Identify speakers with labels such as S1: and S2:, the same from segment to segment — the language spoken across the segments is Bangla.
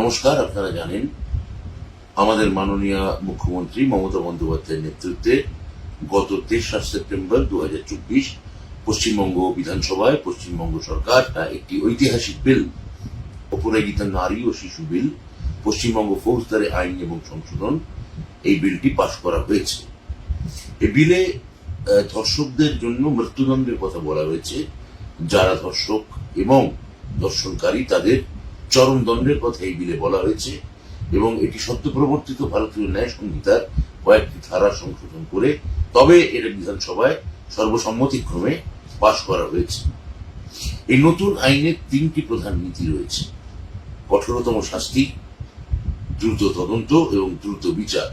S1: নমস্কার, আপনারা জানেন আমাদের মাননীয় মুখ্যমন্ত্রী মমতা বন্দ্যোপাধ্যায়ের নেতৃত্বে গত তেসরা সেপ্টেম্বর দু হাজার চব্বিশ পশ্চিমবঙ্গ বিধানসভায় পশ্চিমবঙ্গ সরকার একটি ঐতিহাসিক বিল, অপরাজিতা নারী ও শিশু বিল, পশ্চিমবঙ্গ ফৌজদারি আইন এবং সংশোধন এই বিলটি পাশ করা হয়েছে। এই বিলে ধর্ষকদের জন্য মৃত্যুদণ্ডের কথা বলা হয়েছে। যারা ধর্ষক এবং ধর্ষণকারী তাদের চরম দণ্ডের কথা এই বিলে বলা হয়েছে এবং এটি সদ্য প্রবর্তিত ভারতীয় ন্যায় সংহিতার কয়েকটি ধারা সংশোধন করে তবে এটা বিধানসভায় সর্বসম্মতিক্রমে পাশ করা হয়েছে। এই নতুন আইনের তিনটি প্রধান নীতি রয়েছে। কঠোরতম শাস্তি, দ্রুত তদন্ত এবং দ্রুত বিচার।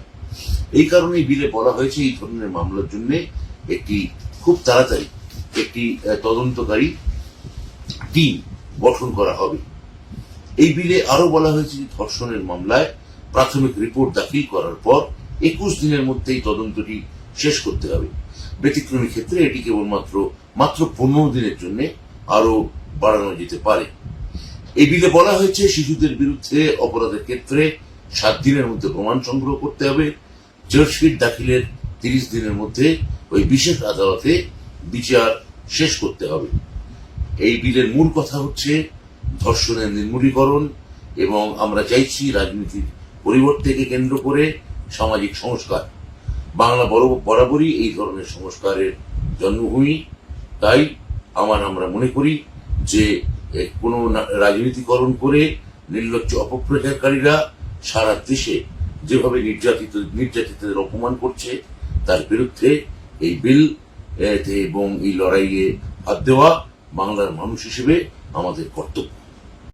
S1: এই কারণে বিলে বলা হয়েছে এই ধরনের মামলার জন্য একটি খুব তাড়াতাড়ি একটি তদন্তকারী টিম গঠন করা হবে। এই বিলে আরও বলা হয়েছে যে ধর্ষণের মামলায় প্রাথমিক রিপোর্ট দাখিল করার পর একুশ দিনের মধ্যেই তদন্তটি শেষ করতে হবে। ব্যতিক্রমী ক্ষেত্রে এটি কেবলমাত্র মাত্র পনেরো দিনের জন্য আরও বাড়ানো যেতে পারে। এই বিলে বলা হয়েছে শিশুদের বিরুদ্ধে অপরাধের ক্ষেত্রে সাত দিনের মধ্যে প্রমাণ সংগ্রহ করতে হবে। চার্জশিট দাখিলের তিরিশ দিনের মধ্যে ওই বিশেষ আদালতে বিচার শেষ করতে হবে। এই বিলের মূল কথা হচ্ছে ধর্ষণের নির্মূলীকরণ এবং আমরা চাইছি রাজনীতির পরিবর্তনকে কেন্দ্র করে সামাজিক সংস্কার। বাংলা বরাবরই এই ধরনের সংস্কারের জন্মভূমি। তাই আমার আমরা মনে করি যে কোনো রাজনীতিকরণ করে নির্লজ্জ অপপ্রচারকারীরা সারা দেশে যেভাবে নির্যাতিত, নির্যাতিতদের অপমান করছে, তার বিরুদ্ধে এই বিল এবং এই লড়াইয়ে হাত দেওয়া বাংলার মানুষ হিসেবে আমাদের কর্তব্য।